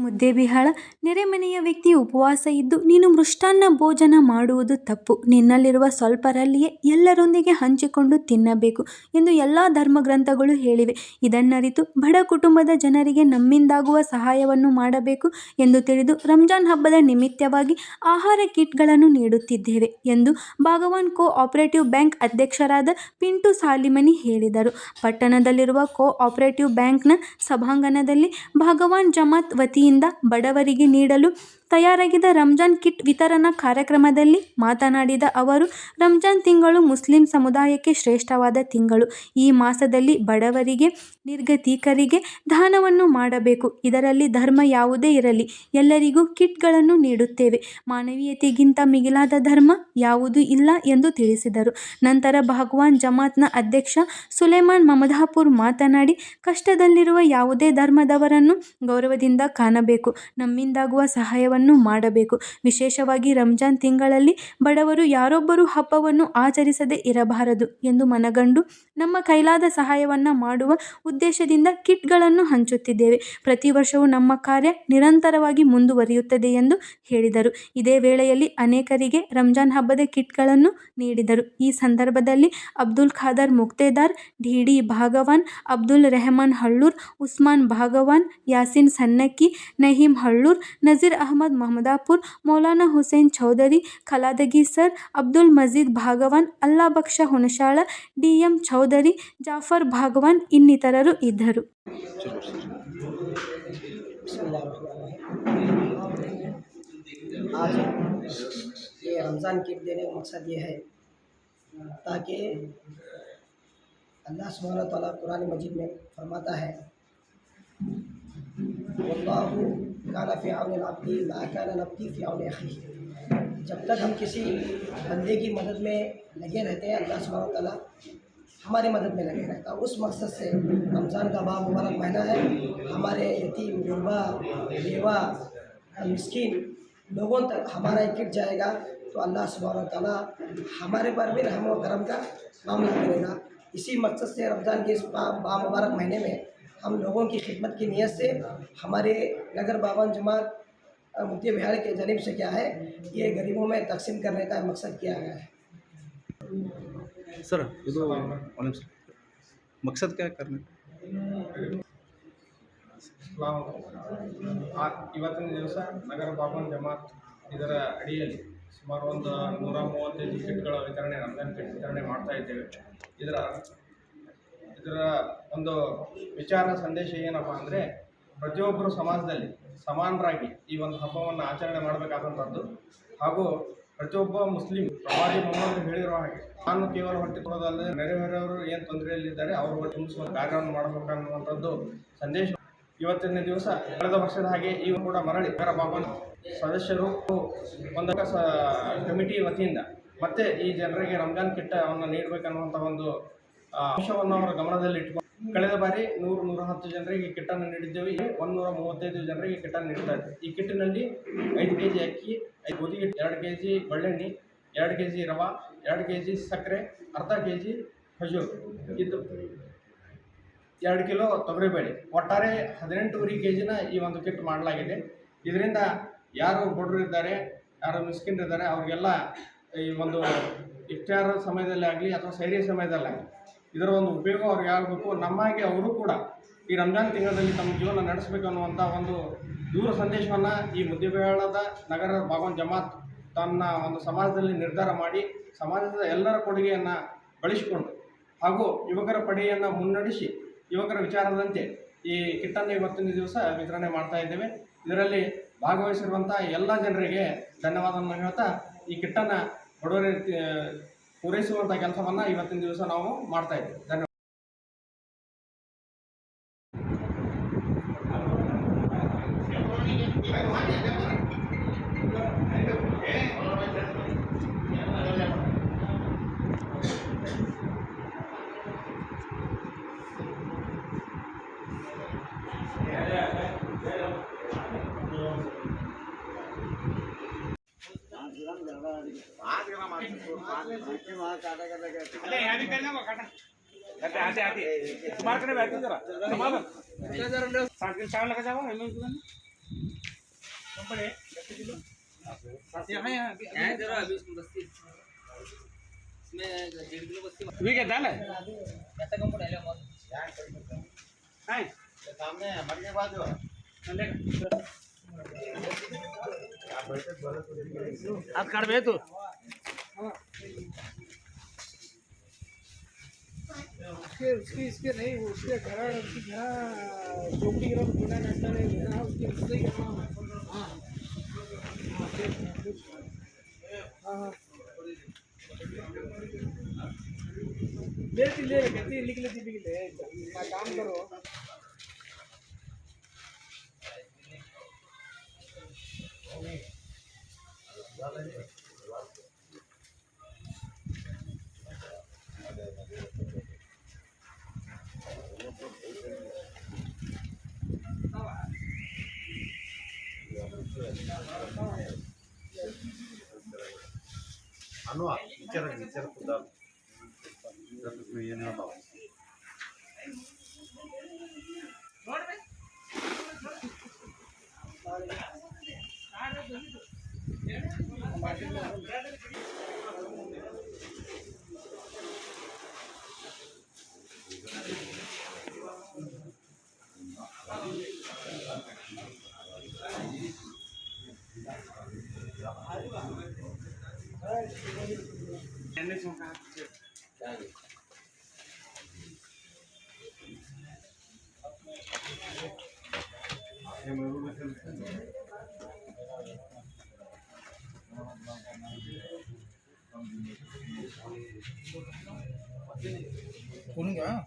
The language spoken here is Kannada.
ಮುದ್ದೆಬಿಹಾಳ ನೆರೆಮನೆಯ ವ್ಯಕ್ತಿ ಉಪವಾಸ ಇದ್ದು, ನೀನು ಮೃಷ್ಟಾನ್ನ ಭೋಜನ ಮಾಡುವುದು ತಪ್ಪು. ನಿನ್ನಲ್ಲಿರುವ ಸ್ವಲ್ಪರಲ್ಲಿಯೇ ಎಲ್ಲರೊಂದಿಗೆ ಹಂಚಿಕೊಂಡು ತಿನ್ನಬೇಕು ಎಂದು ಎಲ್ಲ ಧರ್ಮಗ್ರಂಥಗಳು ಹೇಳಿವೆ. ಇದನ್ನರಿತು ಬಡ ಕುಟುಂಬದ ಜನರಿಗೆ ನಮ್ಮಿಂದಾಗುವ ಸಹಾಯವನ್ನು ಮಾಡಬೇಕು ಎಂದು ತಿಳಿದು ರಂಜಾನ್ ಹಬ್ಬದ ನಿಮಿತ್ತವಾಗಿ ಆಹಾರ ಕಿಟ್ಗಳನ್ನು ನೀಡುತ್ತಿದ್ದೇವೆ ಎಂದು ಭಾಗವಾನ್ ಕೋ ಆಪರೇಟಿವ್ ಬ್ಯಾಂಕ್ ಅಧ್ಯಕ್ಷರಾದ ಪಿಂಟು ಸಾಲಿಮನಿ ಹೇಳಿದರು. ಪಟ್ಟಣದಲ್ಲಿರುವ ಕೋ ಆಪರೇಟಿವ್ ಬ್ಯಾಂಕ್ನ ಸಭಾಂಗಣದಲ್ಲಿ ಭಾಗವಾನ್ ಜಮಾತ್ ವತಿಯಿಂದ ಬಡವರಿಗೆ ನೀಡಲು ತಯಾರಾಗಿದ್ದ ರಂಜಾನ್ ಕಿಟ್ ವಿತರಣಾ ಕಾರ್ಯಕ್ರಮದಲ್ಲಿ ಮಾತನಾಡಿದ ಅವರು, ರಂಜಾನ್ ತಿಂಗಳು ಮುಸ್ಲಿಂ ಸಮುದಾಯಕ್ಕೆ ಶ್ರೇಷ್ಠವಾದ ತಿಂಗಳು. ಈ ಮಾಸದಲ್ಲಿ ಬಡವರಿಗೆ, ನಿರ್ಗತಿಕರಿಗೆ ದಾನವನ್ನು ಮಾಡಬೇಕು. ಇದರಲ್ಲಿ ಧರ್ಮ ಯಾವುದೇ ಇರಲಿ, ಎಲ್ಲರಿಗೂ ಕಿಟ್ಗಳನ್ನು ನೀಡುತ್ತೇವೆ. ಮಾನವೀಯತೆಗಿಂತ ಮಿಗಿಲಾದ ಧರ್ಮ ಯಾವುದೂ ಇಲ್ಲ ಎಂದು ತಿಳಿಸಿದರು. ನಂತರ ಭಗವಾನ್ ಜಮಾತ್ನ ಅಧ್ಯಕ್ಷ ಸುಲೇಮಾನ್ ಮಮದಾಪುರ್ ಮಾತನಾಡಿ, ಕಷ್ಟದಲ್ಲಿರುವ ಯಾವುದೇ ಧರ್ಮದವರನ್ನು ಗೌರವದಿಂದ ಕಾಣಬೇಕು ನಮ್ಮಿಂದಾಗುವ ಸಹಾಯವನ್ನು ಮಾಡಬೇಕು. ವಿಶೇಷವಾಗಿ ರಂಜಾನ್ ತಿಂಗಳಲ್ಲಿ ಬಡವರು ಯಾರೊಬ್ಬರು ಹಬ್ಬವನ್ನು ಆಚರಿಸದೇ ಇರಬಾರದು ಎಂದು ಮನಗಂಡು ನಮ್ಮ ಕೈಲಾದ ಸಹಾಯವನ್ನು ಮಾಡುವ ಉದ್ದೇಶದಿಂದ ಕಿಟ್ಗಳನ್ನು ಹಂಚುತ್ತಿದ್ದೇವೆ. ಪ್ರತಿ ವರ್ಷವೂ ನಮ್ಮ ಕಾರ್ಯ ನಿರಂತರವಾಗಿ ಮುಂದುವರಿಯುತ್ತದೆ ಎಂದು ಹೇಳಿದರು. ಇದೇ ವೇಳೆಯಲ್ಲಿ ಅನೇಕರಿಗೆ ರಂಜಾನ್ ಹಬ್ಬದ ಕಿಟ್ಗಳನ್ನು ನೀಡಿದರು. ಈ ಸಂದರ್ಭದಲ್ಲಿ Abdul Khader Muktedar D Bhagwan, Abdul Rehman Hallur, Usman Bhagwan, Yasin Sannakki ನಹೀಂ Hallur Nazeer Ahmed Mamadapur Maulana Hussain Chaudhary ಖಲಾದಗಿ sir Abdul ಮಜೀದ್ ಭಾಗವಾನ್ ಅಲ್ಲಾ ಬಕ್ಷ ಹುಣಸಾಳ ಡಿಎಂ ಚೌಧರಿ ಜಾಫರ್ ಭಾಗವಾನ್ ಇನ್ನಿತರರು ಇದ್ದರು बिस्मिल्लाहिर्रहमानिर्रहीम। आज ये रमज़ान किट देने का मकसद ये है ताकि अल्लाह सुबहान ताला कुरान मजीद में फरमाता है जब तक हम किसी बंदे की मदद में लगे रहते हैं, अल्लाह सुबह ताला हमारी मदद में लगे रहता है। उस मकसद से रमज़ान का बा मुबारक महीना है। हमारे यतीम गुरबा बेवा, मिस्किन लोगों तक हमारा एक किट जाएगा। तो अल्लाह सुबहान ताला हमारे पर भी रहम और करम का मामला करेगा। इसी मकसद से रमज़ान के इस बा बा मुबारक महीने में हम लोगों की खिदमत की नीयत से हमारे नगर बावन जमात अ, मुद्दे बिहार के जनीब से क्या है ये गरीबों में तकसीम करने का मकसद किया गया है ಸರ್ ಇದು ಒಂದು ನಿಮಿಷ ಮಕ್ಸದ್ ಕ್ಯಾ ಕರ್ನೆ ನಾವು ಆ ಇವತ್ತಿನ ದಿವಸ ನಗರ ಬಾಬನ್ ಜಮಾತ್ ಇದರ ಅಡಿಯಲ್ಲಿ ಸುಮಾರು ಒಂದು ನೂರ ಮೂವತ್ತೈದು ಕಿಟ್ಗಳ ವಿತರಣೆ ರಂಜಾನ್ ಕಿಟ್ ವಿತರಣೆ ಮಾಡ್ತಾ ಇದ್ದೇವೆ ಇದರ ಇದರ ಒಂದು ವಿಚಾರ ಸಂದೇಶ ಏನಪ್ಪ ಅಂದರೆ ಪ್ರತಿಯೊಬ್ಬರು ಸಮಾಜದಲ್ಲಿ ಸಮಾನರಾಗಿ ಈ ಒಂದು ಹಬ್ಬವನ್ನು ಆಚರಣೆ ಮಾಡಬೇಕಾದಂಥದ್ದು ಹಾಗೂ ಪ್ರತಿಯೊಬ್ಬ ಮುಸ್ಲಿಂ ಪ್ರವಾದಿ ಮೊಹಮ್ಮದ್ ಹೇಳಿರೋ ಹಾಗೆ ನಾನು ಕೇವಲ ಹೊಟ್ಟೆ ಕೊಡೋದಲ್ಲದೆ ನೆರೆಹೊರೆಯವರು ಏನು ತೊಂದರೆಯಲ್ಲಿದ್ದಾರೆ ಅವರು ತುಂಬಿಸುವ ಕಾರ್ಯವನ್ನು ಮಾಡಬೇಕನ್ನುವಂಥದ್ದು ಸಂದೇಶ. ಇವತ್ತಿನ ದಿವಸ ಕಳೆದ ವರ್ಷದ ಹಾಗೆ ಈಗ ಕೂಡ ಮರಳಿ ನಗರ ಬಾಬನ್ ಸದಸ್ಯರು ಒಂದು ಕಮಿಟಿ ವತಿಯಿಂದ ಮತ್ತೆ ಈ ಜನರಿಗೆ ರಂಜಾನ್ ಕಿಟ್ಟ ಅವನ್ನು ನೀಡಬೇಕನ್ನುವಂಥ ಒಂದು ಅಂಶವನ್ನು ಅವರ ಗಮನದಲ್ಲಿ ಇಟ್ಕೊಂಡು ಕಳೆದ ಬಾರಿ ನೂರು ನೂರ ಹತ್ತು ಜನರಿಗೆ ಕಿಟ್ಟನ್ನು ನೀಡಿದ್ದೇವೆ. ಈಗ ನೂರ ಮೂವತ್ತೈದು ಜನರಿಗೆ ಕಿಟ್ಟನ್ನು ನೀಡ್ತಾ ಇದೆ ಈ ಕಿಟ್ಟಿನಲ್ಲಿ ಐದು ಕೆ ಜಿ ಅಕ್ಕಿ, ಐದು ಗೋಧಿ ಹಿಟ್ಟು, ಎರಡು ಕೆ ಜಿ ಬಳ್ಳೆಣ್ಣೆ, ಎರಡು ಕೆ ಜಿ ರವೆ, ಎರಡು ಕೆ ಜಿ ಸಕ್ಕರೆ, ಅರ್ಧ ಕೆ ಜಿ ಖಜೂರ್. ಇದು ಎರಡು ಕಿಲೋ ತೊಗರಿಬೇಳೆ. ಒಟ್ಟಾರೆ ಹದಿನೆಂಟೂವರೆ ಕೆ ಜಿನ ಈ ಒಂದು ಕಿಟ್ ಮಾಡಲಾಗಿದೆ. ಇದರಿಂದ ಯಾರು ಬಡವರಿದ್ದಾರೆ ಯಾರು ಮಿಸ್ಕಿನ್ ಇದ್ದಾರೆ, ಅವರಿಗೆಲ್ಲ ಈ ಒಂದು ಇಫ್ತಾರ ಸಮಯದಲ್ಲಿ ಆಗಲಿ ಅಥವಾ ಸೈರಿ ಸಮಯದಲ್ಲಾಗಲಿ ಇದರ ಒಂದು ಉಪಯೋಗ ಅವ್ರಿಗೆ ಆಗಬೇಕು. ನಮ್ಮಾಗೆ ಅವರು ಕೂಡ ಈ ರಂಜಾನ್ ತಿಂಗಳಲ್ಲಿ ತಮ್ಮ ಜೀವನ ನಡೆಸಬೇಕು ಅನ್ನುವಂಥ ಒಂದು ದೂರ ಸಂದೇಶವನ್ನು ಈ ಮುದ್ದೆಬೇಳದ ನಗರ ಭಾಗವನ್ ಜಮಾತ್ ತನ್ನ ಒಂದು ಸಮಾಜದಲ್ಲಿ ನಿರ್ಧಾರ ಮಾಡಿ ಸಮಾಜದ ಎಲ್ಲರ ಕೊಡುಗೆಯನ್ನು ಬಳಸಿಕೊಂಡು ಹಾಗೂ ಯುವಕರ ಪಡೆಯನ್ನು ಮುನ್ನಡೆಸಿ ಯುವಕರ ವಿಚಾರದಂತೆ ಈ ಕಿಟ್ಟನ್ನು ಇವತ್ತಿನ ದಿವಸ ವಿತರಣೆ ಮಾಡ್ತಾ ಇದ್ದೇವೆ. ಇದರಲ್ಲಿ ಭಾಗವಹಿಸಿರುವಂಥ ಎಲ್ಲ ಜನರಿಗೆ ಧನ್ಯವಾದವನ್ನು ಹೇಳ್ತಾ ಈ ಕಿಟ್ಟನ್ನು ಬಡವರ ಪೂರೈಸುವಂಥ ಕೆಲಸವನ್ನು ಇವತ್ತಿನ ದಿವಸ ನಾವು ಮಾಡ್ತಾ ಇದ್ದೀವಿ. ಧನ್ಯವಾದ. वहाँ काटा काटा करते अरे यहाँ भी करना वो काटा। आते आते। तुम्हारे कने बैठो जरा। तुम्हारा सात किलो चावल लगा जावा हेमंत कुमार कंपनी दस किलो यहाँ यहाँ यहाँ जरा अभी उसमें बस्ती। इसमें डेढ़ किलो बस्ती वी कहता है? ना कैसा कंपनी है? लेमन हैं सामने हमारे पास जो है। आज काट बे तू। उसके, उसकी, इसके नहीं, उसके घर, उसकी घर जोटी गिरा बिना नंदा नहीं गिरा उसके उससे ही करना हाँ।, हाँ। हाँ। ले कहती लिख लेती लिख ले काम करो। Thank you. ನಾನು ವಿಚಾರ ವಿಚಾರ ಏನು ಹೇಳಬಾರ್ದು 보는 거야?